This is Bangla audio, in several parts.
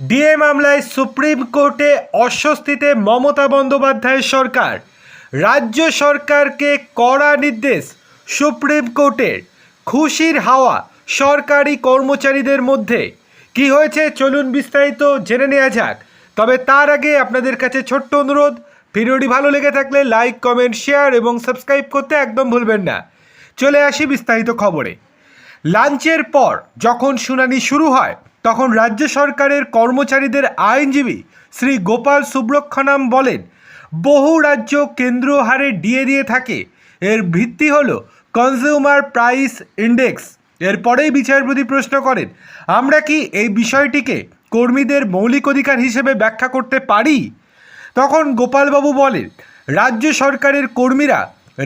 ডিএ মামলায় সুপ্রিম কোর্টে অস্বস্তিতে মমতা বন্দ্যোপাধ্যায়ের সরকার। রাজ্য সরকারকে কড়া নির্দেশ সুপ্রিম কোর্টের। খুশির হাওয়া সরকারি কর্মচারীদের মধ্যে। কি হয়েছে চলুন বিস্তারিত জেনে নেওয়া যাক। তবে তার আগে আপনাদের কাছে ছোট্ট অনুরোধ, ভিডিওটি ভালো লেগে থাকলে লাইক, কমেন্ট, শেয়ার এবং সাবস্ক্রাইব করতে একদম ভুলবেন না। চলে আসি বিস্তারিত খবরে। লাঞ্চের পর যখন শুনানি শুরু হয় তখন রাজ্য সরকারের কর্মচারীদের আইনজীবী শ্রী গোপাল সুব্রক্ষণাম বলেন, বহু রাজ্য কেন্দ্র হারে ডিএ দিয়ে থাকে। এর ভিত্তি হল কনজিউমার প্রাইস ইন্ডেক্স এরপরেই বিচারপতি প্রশ্ন করেন, আমরা কি এই বিষয়টিকে কর্মীদের মৌলিক অধিকার হিসেবে ব্যাখ্যা করতে পারি? তখন গোপালবাবু বলেন, রাজ্য সরকারের কর্মীরা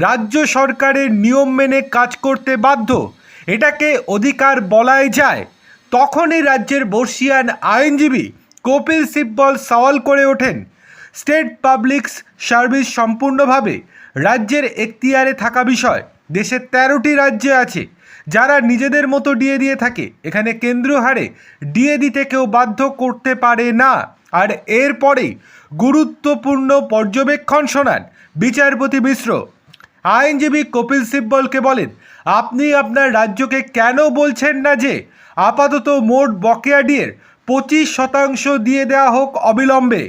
রাজ্য সরকারের নিয়ম মেনে কাজ করতে বাধ্য। এটাকে অধিকার বলাই যায়। তখনই রাজ্যের বর্ষিয়ান আইনজীবী কপিল সিব্বল সওয়াল করে ওঠেন, স্টেট পাবলিক সার্ভিস সম্পূর্ণভাবে রাজ্যের এখতিয়ারে থাকা বিষয়। দেশের তেরোটি রাজ্যে আছে। যারা নিজেদের মতো ডিএ দিয়ে থাকে, এখানে কেন্দ্র হারে ডিএ দিতে কেউ বাধ্য করতে পারে না। আর এরপরেই গুরুত্বপূর্ণ পর্যবেক্ষণ শোনান বিচারপতি মিশ্র। আইনজীবী কপিল সিব্বলকে বলেন, আপনি আপনার রাজ্যকে কেন বলছেন না যে আপাতত মোট বকেয়া ডিয়ের পঁচিশ শতাংশ দিয়ে দেওয়া হোক অবিলম্বে?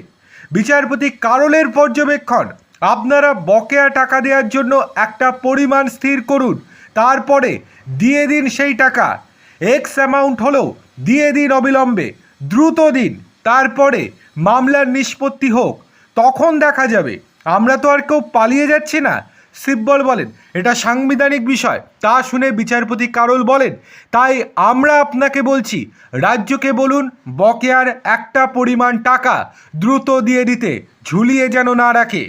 বিচারপতি কারলের পর্যবেক্ষণ, আপনারা বকেয়া টাকা দেওয়ার জন্য একটা পরিমাণ স্থির করুন, তারপরে দিয়ে দিন সেই টাকা। এক্স অ্যামাউন্ট হলেও দিয়ে দিন অবিলম্বে, দ্রুত দিন, তারপরে মামলার নিষ্পত্তি হোক। তখন দেখা যাবে। আমরা তো আর কেউ পালিয়ে যাচ্ছি না। সিব্বল বলেন। এটা সাংবিধানিক বিষয়, তা শুনে বিচারপতি কারোল বলেন। তাই আমরা আপনাকে বলছি, রাজ্যকে বলুন, বকেয়ার একটা পরিমাণ টাকা দ্রুত দিয়ে দিতে, ঝুলিয়ে যেন না রাখে।